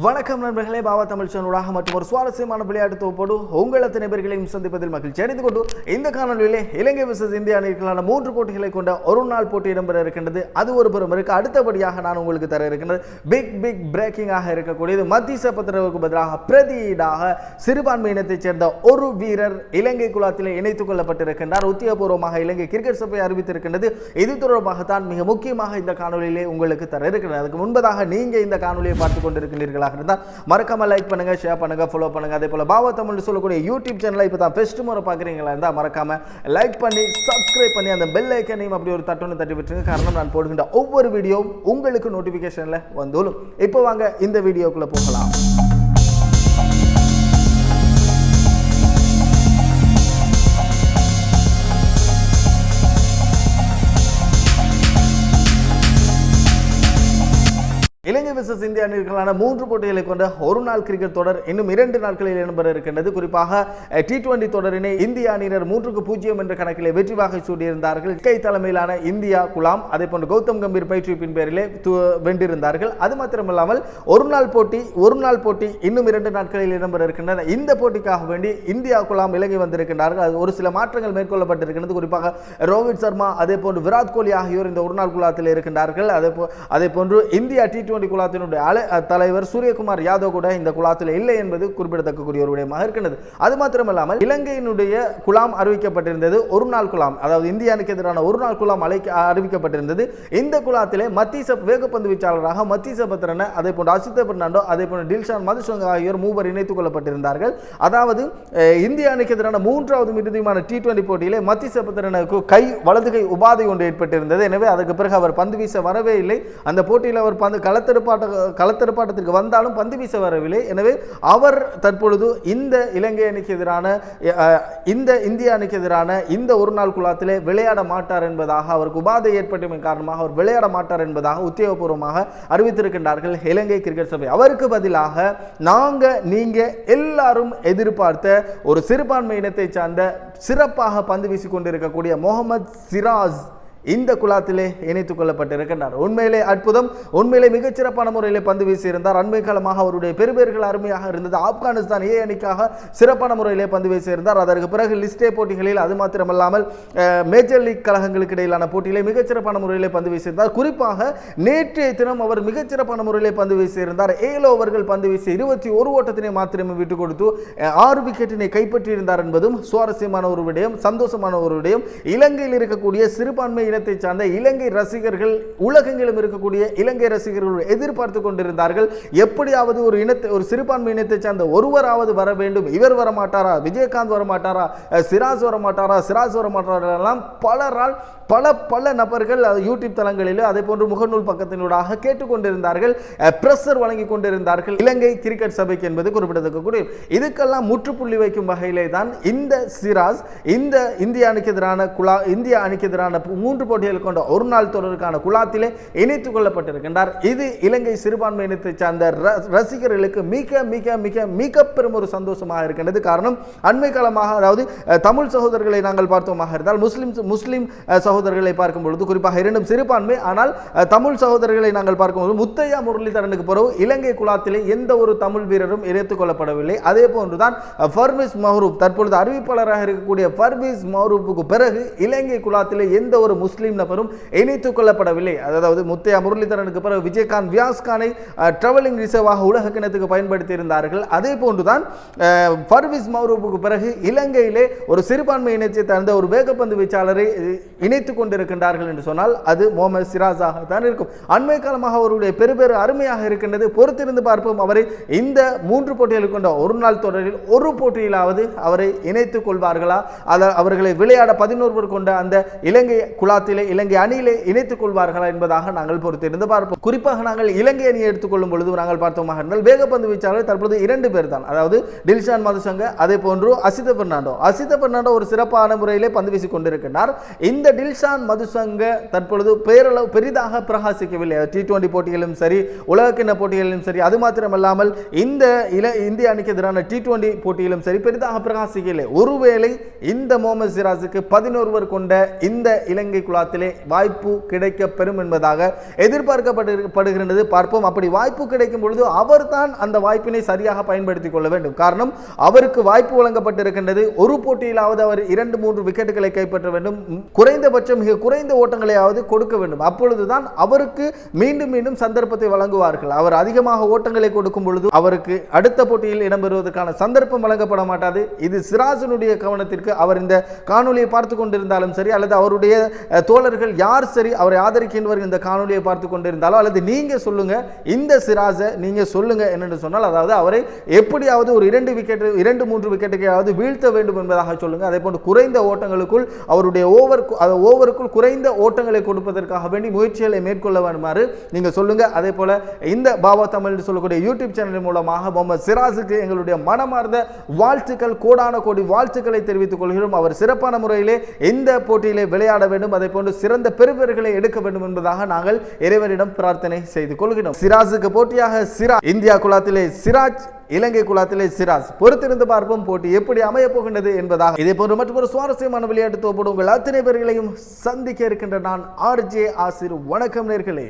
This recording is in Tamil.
வணக்கம் நண்பர்களே பாபா தமிழ் சேனலாக மற்றும் ஒரு சுவாரஸ்யமான விளையாட்டு தொகுப்போடு உங்கள் அத்தனை பேர்களையும் சந்திப்பதில் மகிழ்ச்சி. அடைந்து கொண்டு இந்த காணொலியிலே இலங்கை விசஸ் இந்திய அணிகளான மூன்று போட்டிகளை கொண்ட ஒரு நாள் போட்டி இடம்பெற இருக்கின்றது. அது ஒரு புறம் இருக்கு. அடுத்தபடியாக நான் உங்களுக்கு தர இருக்கின்றது பிக் பிக் பிரேக்கிங்காக இருக்கக்கூடியது. மத்திய சபத்திரவுக்கு பதிலாக பிரதியீடாக சிறுபான்மை இனத்தைச் சேர்ந்த ஒரு வீரர் இலங்கை குலாத்திலே இணைத்துக் கொள்ளப்பட்டிருக்கின்றார். உத்தியபூர்வமாக இலங்கை கிரிக்கெட் சபை அறிவித்திருக்கின்றது. இது தொடர்பாகத்தான் மிக முக்கியமாக இந்த காணொலியிலே உங்களுக்கு தர இருக்கின்றது. அதுக்கு முன்பதாக நீங்க இந்த காணொலியை பார்த்து கொண்டிருக்கின்றீர்களாக இருந்தால் மறக்காமல் லைக் பண்ணுங்கள் ஷேர் பண்ணுங்க ஃபாலோ பண்ணுங்கள் அதே போல் பாவ தமிழ் சொல்லக்கூடிய யூடியூப் சேனலை இப்போ தான் ஃபெஸ்ட் முறை பார்க்குறீங்களா இருந்தால் மறக்காம லைக் பண்ணி சப்ஸ்கிரைப் பண்ணி அந்த பெல் ஐக்கனையும் அப்படி ஒரு தட்டுன்னு தட்டி விட்டுருங்க. காரணம் நான் போடுகின்ற ஒவ்வொரு வீடியோவும் உங்களுக்கு நோட்டிஃபிகேஷனில் வந்துடும். இப்போ வாங்க இந்த வீடியோக்குள்ளே போகலாம். விசஸ் இந்திய அணிகளான மூன்று போட்டிகளை கொண்ட ஒரு நாள் கிரிக்கெட் தொடர் இன்னும் இரண்டு நாட்களில் இடம்பெற இருக்கின்றது. குறிப்பாக டி டுவெண்டி தொடரினை இந்திய அணியினர் மூன்றுக்கு பூஜ்ஜியம் என்ற கணக்கிலே வெற்றி வாகை சூடியிருந்தார்கள். கை தலைமையிலான இந்தியா குலாம் அதே போன்று கௌதம் கம்பீர் பயிற்றுவிப்பின் பேரிலே வென்றிருந்தார்கள். அது மாத்திரமல்லாமல் ஒரு நாள் போட்டி ஒரு நாள் போட்டி இன்னும் இரண்டு நாட்களில் இடம்பெற இருக்கின்றன. இந்த போட்டிக்காக வேண்டி இந்தியா குலாம் இலங்கை வந்திருக்கின்றார்கள். அது ஒரு சில மாற்றங்கள் மேற்கொள்ளப்பட்டிருக்கிறது குறிப்பாக ரோஹித் சர்மா அதே போன்று விராட் கோலி ஆகியோர் இந்த ஒரு நாள் குலாத்தில் இருக்கின்றார்கள். அதே போ அதே போன்று இந்தியா டி டுவெண்டி குலாத்தினுடைய அலை தலைவர் சூரியகுமார் யாதவ் கூட இந்த குலாத்தில் இல்லை என்பது குறிப்பிடத்தக்கக்கூடிய ஒரு விடயமாக இருக்கின்றது. அது மாத்திரமல்லாமல் இலங்கையினுடைய குலாம் அறிவிக்கப்பட்டிருந்தது ஒரு நாள் குலாம் அதாவது இந்தியாவுக்கு எதிரான ஒரு நாள் குலாம் அழைக்க அறிவிக்கப்பட்டிருந்தது. இந்த குலாத்திலே மத்திய வேகப்பந்து வீச்சாளராக மத்திய சபத்திரன அதே போன்று அசித்த பெர்னாண்டோ அதே போன்று டில்ஷான் மதுசங்க ஆகியோர் மூவர் இணைத்துக் கொள்ளப்பட்டிருந்தார்கள். அதாவது இந்திய அணிக்கு எதிரான மூன்றாவது மிருதியுமான டி டுவெண்டி போட்டியிலே மத்திய சபத்திரனுக்கு கை வலது கை உபாதை ஒன்று ஏற்பட்டிருந்தது. எனவே அதற்கு பிறகு அவர் பந்து வீச வரவே இல்லை. அந்த போட்டியில் அவர் பந்து களத்தெடுப்பாட்ட களத்தெடுப்பாட்டத்திற்கு வந்தாலும் பந்து வீச வரவில்லை. எனவே அவர் தற்பொழுது இந்த இலங்கை அணிக்கு எதிரான இந்த இந்திய அணிக்கு எதிரான இந்த ஒரு நாள் குழாத்திலே விளையாட மாட்டார் என்பதாக அவருக்கு உபாதை ஏற்பட்டமையின் காரணமாக அவர் விளையாட மாட்டார் என்பதாக உத்தியோகபூர்வமாக அறிவித்திருக்கின்றார்கள் இலங்கை கிரிக்கெட் சபை. அவருக்கு பதிலாக நாங்கள் நீங்கள் எல்லாரும் எதிர்பார்த்த ஒரு சிறுபான்மை இனத்தை சார்ந்த சிறப்பாக பந்து வீசிக் கொண்டிருக்கக்கூடிய முகமது சிராஸ் இந்த குழாத்திலே இணைத்துக் கொள்ளப்பட்டிருக்கின்றார். உண்மையிலே அற்புதம் உண்மையிலே மிகச்சிறப்பான முறையிலே பந்து வீசியிருந்தார். அண்மை காலமாக அவருடைய பெருபேர்கள் அருமையாக இருந்தது. ஆப்கானிஸ்தான் ஏ அணிக்காக சிறப்பான முறையிலே பந்து வீசியிருந்தார். அதற்கு பிறகு லிஸ்டே போட்டிகளில் அது மாத்திரமல்லாமல் மேஜர் லீக் கழகங்களுக்கு இடையிலான போட்டியிலே மிகச்சிறப்பான முறையிலே பந்து வீசியிருந்தார். குறிப்பாக நேற்றைய தினம் அவர் மிகச்சிறப்பான முறையிலே பந்து வீசியிருந்தார். ஏழு ஓவர்கள் பந்து வீசி இருபத்தி ஒரு ஓட்டத்தினை மாத்திரமே விட்டுக் கொடுத்து ஆறு விக்கெட்டினை கைப்பற்றியிருந்தார் என்பதும் சுவாரஸ்யமான ஒரு விடயம் சந்தோஷமான ஒரு விடயம். இலங்கையில் இருக்கக்கூடிய சிறுபான்மை இனத்தை சார்ந்த இலங்கை ரசிகர்கள் உலகெங்கிலும் இருக்கக்கூடிய இலங்கை ரசிகர்கள் எதிர்பார்த்து கொண்டிருந்தார்கள். எப்படியாவது ஒரு இனத்தை ஒரு சிறுபான்மை இனத்தை சார்ந்த ஒருவராவது வர வேண்டும். இவர் வர மாட்டாரா? விஜயகாந்த் வர மாட்டாரா? சிராஜ் வர மாட்டாரா? சிராஜ் வர மாட்டாரெல்லாம் பலரால் பல பல நபர்கள் யூடியூப் தளங்களிலும் அதே போன்று முகநூல் பக்கத்தினூடாக கேட்டுக்கொண்டிருந்தார்கள். பிரஷர் வழங்கி கொண்டிருந்தார்கள். இலங்கை கிரிக்கெட் சபைக்கு என்பது குறிப்பிடத்தக்கக்கூடிய இதுக்கெல்லாம் முற்றுப்புள்ளி வைக்கும் வகையிலே தான் இந்த சிராஜ் இந்த இந்திய அணிக்கு எதிரான குலா இந்திய அணிக்கு எதிரான மூன்று மூன்று போட்டிகள் கொண்ட ஒரு நாள் தொடருக்கான குழாத்திலே இணைத்துக் கொள்ளப்பட்டிருக்கின்றார். இது இலங்கை சிறுபான்மை இனத்தை சார்ந்த ரசிகர்களுக்கு மிக மிக மிக மிக பெரும் ஒரு சந்தோஷமாக இருக்கின்றது. காரணம் அண்மை காலமாக அதாவது தமிழ் சகோதரர்களை நாங்கள் பார்த்தோமாக இருந்தால் முஸ்லிம் முஸ்லிம் சகோதரர்களை பார்க்கும் பொழுது குறிப்பாக இரண்டும் சிறுபான்மை ஆனால் தமிழ் சகோதரர்களை நாங்கள் பார்க்கும்போது முத்தையா முரளிதரனுக்கு பிறகு இலங்கை குழாத்திலே எந்த ஒரு தமிழ் வீரரும் இணைத்துக் கொள்ளப்படவில்லை. அதே போன்றுதான் அஹ், ஃபர்மிஸ் மஹரூப் தற்பொழுது அறிவிப்பாளராக இருக்கக்கூடிய ஃபர்மிஸ் மஹரூப்புக்கு பிறகு இலங்கை குழாத்திலே எந்த ஒரு முஸ்லிம் முஸ்லீம் நபரும் இணைத்துக் கொள்ளப்படவில்லை. அதாவது முத்தையா முரளிதரனுக்கு பிறகு விஜயகாந்த் வியாஸ்கானை ட்ராவலிங் ரிசர்வாக உலக கிணத்துக்கு பயன்படுத்தி இருந்தார்கள் அதே போன்றுதான் பர்விஸ் மௌரூபுக்கு பிறகு இலங்கையிலே ஒரு சிறுபான்மை இணைச்சை தந்த ஒரு வேகப்பந்து வீச்சாளரை இணைத்துக் கொண்டிருக்கின்றார்கள் என்று சொன்னால் அது முகமது சிராஜாக தான் இருக்கும். அண்மை காலமாக அவருடைய பெருபெரு அருமையாக இருக்கின்றது. பொறுத்திருந்து பார்ப்போம். அவரை இந்த மூன்று போட்டிகள் கொண்ட ஒரு நாள் தொடரில் ஒரு போட்டியிலாவது அவரை இணைத்துக் கொள்வார்களா? அவர்களை விளையாட பதினோரு கொண்ட அந்த இலங்கை காலத்திலே இலங்கை அணியிலே இணைத்துக் கொள்வார்களா என்பதாக நாங்கள் பொறுத்திருந்து பார்ப்போம். குறிப்பாக நாங்கள் இலங்கை அணியை எடுத்துக்கொள்ளும் பொழுது நாங்கள் பார்த்தோமாக இருந்தால் வேகப்பந்து வீச்சாளர் தற்போது இரண்டு பேர் தான் அதாவது டில்ஷான் மதுசங்க அதே போன்று அசித பெர்னாண்டோ. அசித பெர்னாண்டோ ஒரு சிறப்பான முறையிலே பந்து வீசி கொண்டிருக்கிறார். இந்த டில்ஷான் மதுசங்க தற்பொழுது பேரளவு பெரிதாக பிரகாசிக்கவில்லை. டி டுவெண்டி போட்டிகளிலும் சரி உலகக்கிண்ண போட்டிகளிலும் சரி அது மாத்திரமல்லாமல் இந்த இல இந்திய அணிக்கு எதிரான டி டுவெண்டி போட்டியிலும் சரி பெரிதாக பிரகாசிக்கவில்லை. ஒருவேளை இந்த முகமது சிராஜுக்கு பதினொருவர் கொண்ட இந்த இலங்கை குழாத்திலே வாய்ப்பு கிடைக்க பெறும் என்பதாக எதிர்பார்க்கப்படுகின்றது பார்ப்போம். அப்படி வாய்ப்பு கிடைக்கும் பொழுது அவர்தான் அந்த வாய்ப்பினை சரியாக பயன்படுத்திக் கொள்ள வேண்டும். காரணம் அவருக்கு வாய்ப்பு வழங்கப்பட்டிருக்கின்றது. ஒரு போட்டியிலாவது அவர் இரண்டு மூன்று விக்கெட்டுகளை கைப்பற்ற வேண்டும். குறைந்தபட்சம் மிக குறைந்த ஓட்டங்களையாவது கொடுக்க வேண்டும். அப்பொழுதுதான் அவருக்கு மீண்டும் மீண்டும் சந்தர்ப்பத்தை வழங்குவார்கள். அவர் அதிகமாக ஓட்டங்களை கொடுக்கும் பொழுது அவருக்கு அடுத்த போட்டியில் இடம்பெறுவதற்கான சந்தர்ப்பம் வழங்கப்பட மாட்டாது. இது சிராஜனுடைய கவனத்திற்கு அவர் இந்த காணொலியை பார்த்து கொண்டிருந்தாலும் சரி அல்லது அவருடைய தோழர்கள் யார் சரி அவரை ஆதரிக்கின்றவர் இந்த காணொலியை பார்த்து கொண்டிருந்தாலோ அல்லது நீங்கள் சொல்லுங்கள் இந்த சிராஜை நீங்கள் சொல்லுங்கள் என்னென்னு சொன்னால் அதாவது அவரை எப்படியாவது ஒரு இரண்டு விக்கெட் இரண்டு மூன்று விக்கெட்டுக்கையாவது வீழ்த்த வேண்டும் என்பதாக சொல்லுங்கள் அதே போன்று குறைந்த ஓட்டங்களுக்குள் அவருடைய ஓவர் ஓவருக்குள் குறைந்த ஓட்டங்களை கொடுப்பதற்காக வேண்டி முயற்சிகளை மேற்கொள்ள வேண்டுமாறு நீங்கள் சொல்லுங்கள் அதே போல் இந்த பாபா தமிழ் என்று சொல்லக்கூடிய யூடியூப் சேனல் மூலமாக முகமது சிராஜுக்கு எங்களுடைய மனமார்ந்த வாழ்த்துக்கள் கோடான கோடி வாழ்த்துக்களை தெரிவித்துக் கொள்கிறோம். அவர் சிறப்பான முறையிலே இந்த போட்டியிலே விளையாட வேண்டும். அதை போன்று சிறந்த பெருபெருகளை எடுக்க வேண்டும் என்பதாக நாங்கள் இறைவனிடம் பிரார்த்தனை செய்து கொள்கிறோம். சிராஜுக்கு போட்டியாக சிரா இந்தியா குலாத்திலே சிராஜ் இலங்கை குலாத்திலே சிராஜ். பொறுத்திருந்து பார்ப்போம் போட்டி எப்படி அமைய போகின்றது என்பதாக. இதே போன்று மற்றொரு சுவாரஸ்யமான விளையாட்டு தோப்போடு உங்கள் அத்தனை பேர்களையும் சந்திக்க இருக்கின்ற நான் ஆர்ஜே ஆசிர். வணக்கம் நேர்களே.